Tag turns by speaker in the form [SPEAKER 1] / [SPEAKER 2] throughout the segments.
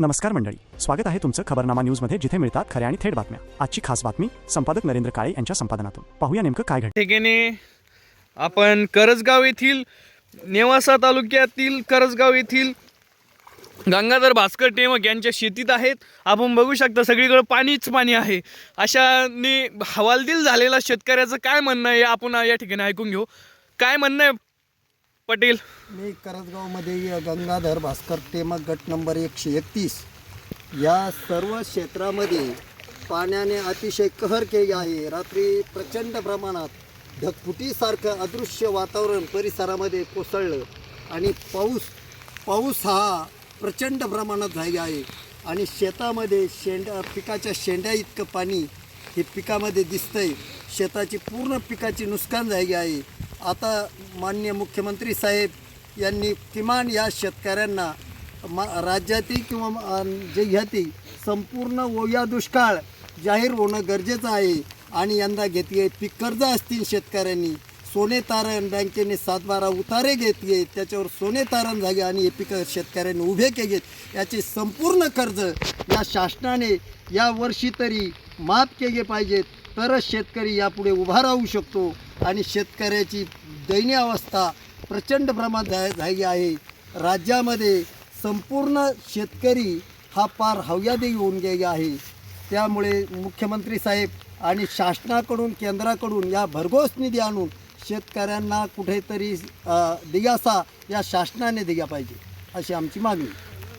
[SPEAKER 1] नमस्कार मंडळी. स्वागत आहे तुमचं खबरनामा न्यूजमध्ये जिथे मिळतात खऱ्या आणि थेट बातम्या. आजची खास बातमी संपादक नरेंद्र काळे यांच्या संपादनातून. पाहूया नेमकं काय
[SPEAKER 2] घडते. आपण करजगाव येथील नेवासा तालुक्यातील करजगाव येथील गंगाधर भास्कर टेमक यांच्या शेतीत आहेत. आपण बघू शकता सगळीकडे पाणीच पाणी आहे. अशाने हवालदिल झालेला शेतकऱ्याचं काय म्हणणं आहे आपण या ठिकाणी ऐकून घेऊ. काय म्हणणं आहे पटेल.
[SPEAKER 3] मी करंजगावमध्ये गंगाधर भास्कर टेमक गट नंबर एकशे एकतीस. या सर्व क्षेत्रामध्ये पाण्याने अतिशय कहर केली आहे. रात्री प्रचंड प्रमाणात ढगफुटीसारखं अदृश्य वातावरण परिसरामध्ये कोसळलं आणि पाऊस पाऊस हा प्रचंड प्रमाणात झाला आहे. आणि शेतामध्ये शेंडा पिकाच्या शेंड्या इतकं पाणी हे पिकामध्ये दिसतंय. शेताची पूर्ण पिकाची नुकसान झाली आहे. आता माननीय मुख्यमंत्री साहेब यांनी किमान या शेतकऱ्यांना मा राज्यातील किंवा अ, जिल्ह्यातील संपूर्ण ओया दुष्काळ जाहीर होणं गरजेचं आहे आणि यंदा घेतली पीक कर्ज असतील शेतकऱ्यांनी. सोने तारण बँकेने सातबारा उतारे घेतले त्याच्यावर सोने तारण झाले आणि हे पिकं शेतकऱ्यांनी उभे केले. याचे संपूर्ण कर्ज या शासनाने या वर्षी तरी माफ केले पाहिजेत. तरच शेतकरी यापुढे उभा राहू शकतो आणि शेतकऱ्याची दयनीय अवस्था प्रचंड प्रमाणात झा- झाली आहे. राज्यामध्ये संपूर्ण शेतकरी हा पार हव्यादी होऊन गेला आहे. त्यामुळे मुख्यमंत्री साहेब आणि शासनाकडून केंद्राकडून या भरघोस निधी आणून शेतकऱ्यांना कुठेतरी दिगासा या शासनाने दिला पाहिजे अशी आमची मागणी.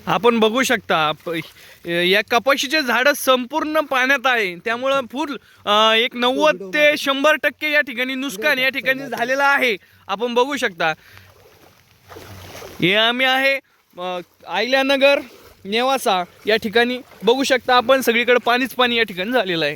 [SPEAKER 2] आपण बघू शकता या कपाशीचे झाडं संपूर्ण पाण्यात आहे. त्यामुळं फुल एक नव्वद ते शंभर टक्के या ठिकाणी नुकसान या ठिकाणी झालेलं आहे. आपण बघू शकता. हे आम्ही आहे आयल्यानगर नेवासा या ठिकाणी बघू शकता आपण. सगळीकडे पाणीच पाणी या ठिकाणी झालेलं आहे.